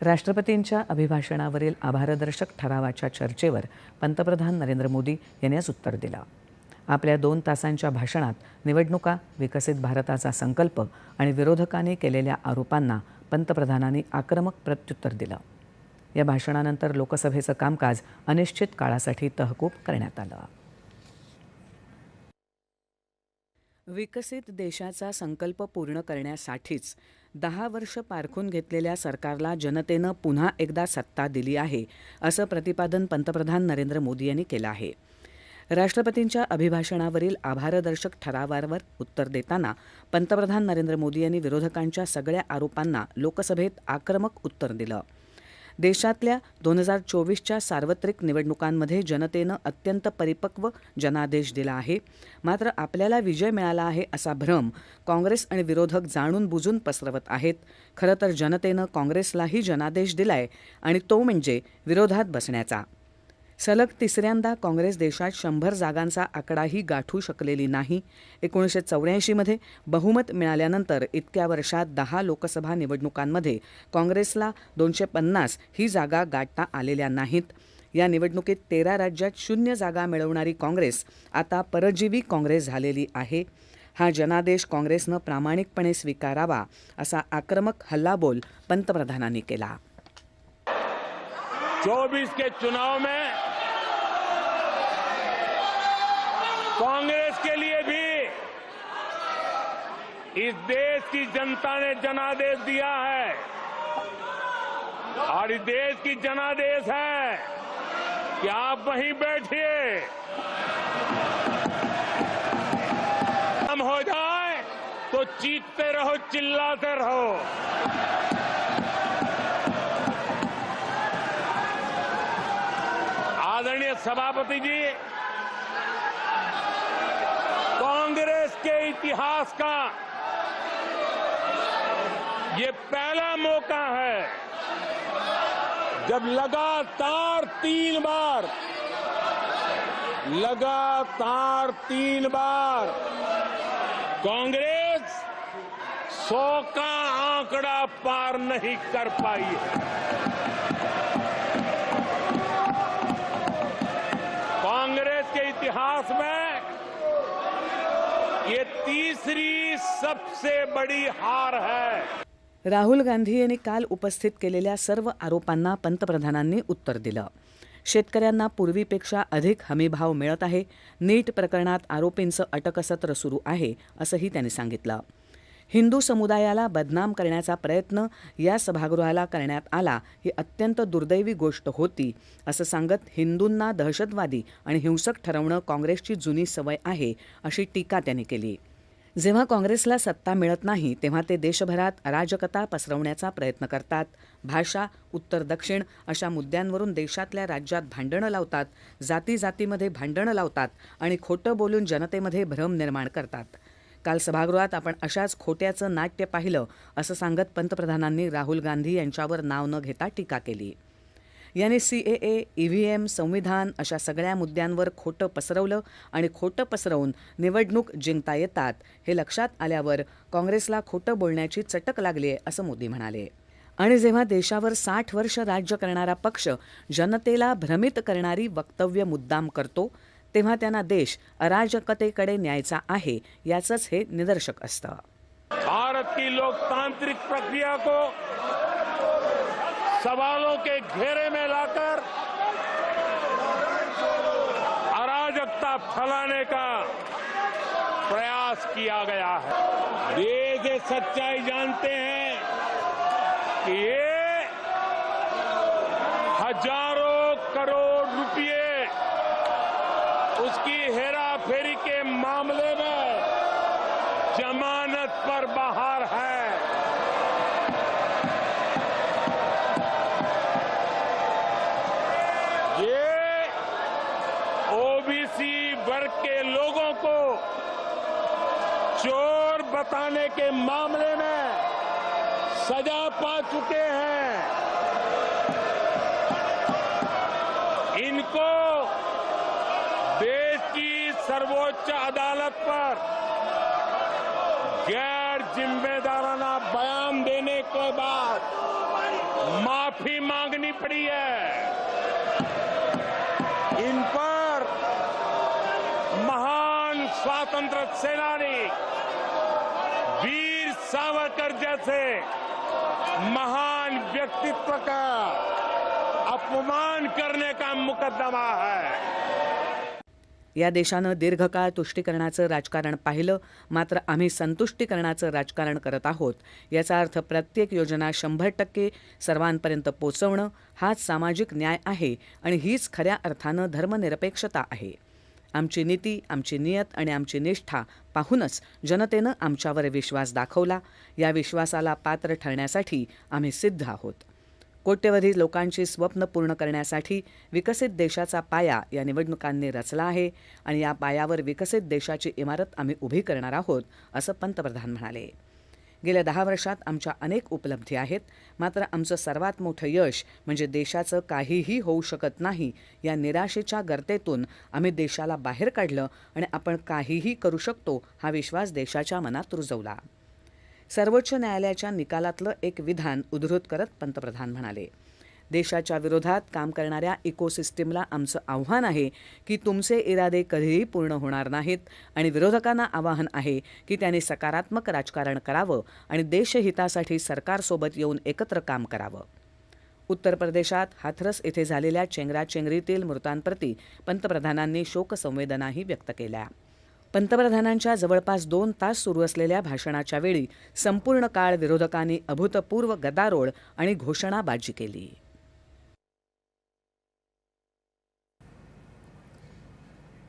राष्ट्रपतींच्या अभिभाषणावरील आभारदर्शक ठरावाच्या चर्चेवर पंतप्रधान नरेंद्र मोदी यांनी आज उत्तर दिलं. आपल्या दोन तासांच्या भाषणात निवडणुका विकसित भारताचा संकल्प आणि विरोधकांनी केलेल्या आरोपांना पंतप्रधानांनी आक्रमक प्रत्युत्तर दिलं. या भाषणानंतर लोकसभेचं कामकाज अनिश्चित काळासाठी तहकूब करण्यात आलं. विकसित देशाचा संकल्प पूर्ण करण्यासाठीच दहा वर्ष पारखून घेतलेल्या सरकारला जनतेनं पुन्हा एकदा सत्ता दिली आहे असं प्रतिपादन पंतप्रधान नरेंद्र मोदी यांनी केलं आहे. राष्ट्रपतींच्या अभिभाषणावरील आभारदर्शक ठरावावर उत्तर देताना पंतप्रधान नरेंद्र मोदी यांनी विरोधकांच्या सगळ्या आरोपांना लोकसभेत आक्रमक उत्तर दिलं. देशातल्या दोन हजार चोवीसच्या सार्वत्रिक निवडणुकांमध्ये जनतेनं अत्यंत परिपक्व जनादेश दिला आहे. मात्र आपल्याला विजय मिळाला आहे असा भ्रम काँग्रेस आणि विरोधक जाणून बुजून पसरवत आहेत. खरं तर जनतेनं काँग्रेसलाही जनादेश दिलाय आणि तो म्हणजे विरोधात बसण्याचा. सलग तिसऱ्यांदा काँग्रेस देशात शंभर जागांचा आकडाही गाठू शकलेली नाही. एकोणीसशे चौऱ्याऐंशीमध्ये बहुमत मिळाल्यानंतर इतक्या वर्षात दहा लोकसभा निवडणुकांमध्ये काँग्रेसला दोनशे पन्नास ही जागा गाठता आलेल्या नाहीत. या निवडणुकीत तेरा राज्यात शून्य जागा मिळवणारी काँग्रेस आता परजीवी काँग्रेस झालेली आहे. हा जनादेश काँग्रेसनं प्रामाणिकपणे स्वीकारावा असा आक्रमक हल्लाबोल पंतप्रधानांनी केला. 24 के चुनाव में कांग्रेस के लिए भी इस देश की जनता ने जनादेश दिया है। और इस देश की जनादेश है कि आप वहीं बैठिए। हो जाए तो चीखते रहो, चिल्लाते रहो। आदरणीय सभापति जी कांग्रेस के इतिहास का। ये पहला मौका है। जब लगातार तीन बार, लगातार तीन बार कांग्रेस सौ का आंकड़ा पार नहीं कर पाई है। ये तीसरी सबसे बड़ी हार है। राहुल गांधी यांनी काल उपस्थित केलेल्या सर्व आरोपांना पंतप्रधानांनी उत्तर दिलं. शेतकऱ्यांना पूर्वीपेक्षा अधिक हमीभाव मिळत आहे नीट प्रकरणात आरोपींचं अटकसत्र सुरू आहे असंही त्यांनी सांगितलं. हिंदू समुदायाला बदनाम करण्याचा प्रयत्न या सभागृहाला करण्यात आला ही अत्यंत दुर्दैवी गोष्ट होती. असं सांगत हिंदूंना दहशतवादी आणि हिंसक ठरवणं काँग्रेसची जुनी सवय आहे अशी टीका त्यांनी केली. जेव्हा काँग्रेसला सत्ता मिळत नाही तेव्हा ते देशभरात अराजकता पसरवण्याचा प्रयत्न करतात. भाषा उत्तर दक्षिण अशा मुद्द्यांवरून देशातल्या राज्यात भांडणं लावतात जाती जातीमध्ये भांडणं लावतात आणि खोटं बोलून जनतेमध्ये भ्रम निर्माण करतात. काल सभागृहात आपण अशाच खोट्याचं नाट्य पाहिलं असं सांगत पंतप्रधानांनी राहुल गांधी यांच्यावर नाव न घेता टीका केली. यांनी सीएए ईव्हीएम संविधान अशा सगळ्या मुद्द्यांवर खोटं पसरवलं आणि खोटं पसरवून निवडणूक जिंकता येतात हे लक्षात आल्यावर काँग्रेसला खोटं बोलण्याची चटक लागली आहे असं मोदी म्हणाले. आणि जेव्हा देशावर साठ वर्ष राज्य करणारा पक्ष जनतेला भ्रमित करणारी वक्तव्य मुद्दाम करतो तेव्हा त्यांना देश अराजकतेकडे न्यायचा आहे याचंच हे निदर्शक असतं. भारत की लोकतांत्रिक प्रक्रिया को सवालों के घेरे में लाकर अराजकता फैलाने का प्रयास किया गया है। देश ये सच्चाई जानते हैं कि ये हजार हेरा फेरी के मामले में जमानत पर बाहर है। ये ओबीसी वर्ग के लोगों को चोर बताने के मामले में सजा पा चुके हैं। सर्वोच्च अदालत पर गैर जिम्मेदाराना बयान देने के बाद माफ़ी मांगनी पड़ी है। इन पर महान स्वातंत्र सेनानी वीर सावरकर जैसे महान व्यक्तित्व का अपमान करने का मुकदमा है। या देशानं दीर्घकाळ तुष्टीकरणाचं राजकारण पाहिलं मात्र आम्ही संतुष्टीकरणाचं राजकारण करत आहोत. याचा अर्थ प्रत्येक योजना शंभर टक्के सर्वांपर्यंत पोचवणं हाच सामाजिक न्याय आहे आणि हीच खऱ्या अर्थानं धर्मनिरपेक्षता आहे. आमची नीती आमची नियत आणि आमची निष्ठा पाहूनच जनतेनं आमच्यावर विश्वास दाखवला. या विश्वासाला पात्र ठरण्यासाठी आम्ही सिद्ध आहोत. कोट्यवधी लोकांची स्वप्न पूर्ण करण्यासाठी विकसित देशाचा पाया या निवडणुकांनी रचला आहे आणि या पायावर विकसित देशाची इमारत आम्ही उभी करणार आहोत असं पंतप्रधान म्हणाले. गेल्या दहा वर्षात आमच्या अनेक उपलब्धी आहेत मात्र आमचं सर्वात मोठं यश म्हणजे देशाचं काहीही होऊ शकत नाही या निराशेच्या गर्तेतून आम्ही देशाला बाहेर काढलं आणि आपण काहीही करू शकतो हा विश्वास देशाच्या मनात रुजवला. सर्वोच्च न्यायालयाच्या निकालातलं एक विधान उद्धृत करत पंतप्रधान म्हणाले देशाच्या विरोधात काम करणाऱ्या इकोसिस्टीमला आमचं आव्हान आहे की तुमचे इरादे कधीही पूर्ण होणार नाहीत आणि विरोधकांना आवाहन आहे की त्यांनी सकारात्मक राजकारण करावं आणि देशहितासाठी सरकारसोबत येऊन एकत्र काम करावं. उत्तर प्रदेशात हाथरस येथे झालेल्या चेंगराचेंगरीतील मृतांप्रती पंतप्रधानांनी शोकसंवेदनाही व्यक्त केल्या. पंतप्रधानांच्या जवळपास दोन तास सुरू असलेल्या भाषणाच्या वेळी संपूर्ण काळ विरोधकांनी अभूतपूर्व गदारोळ आणि घोषणाबाजी केली.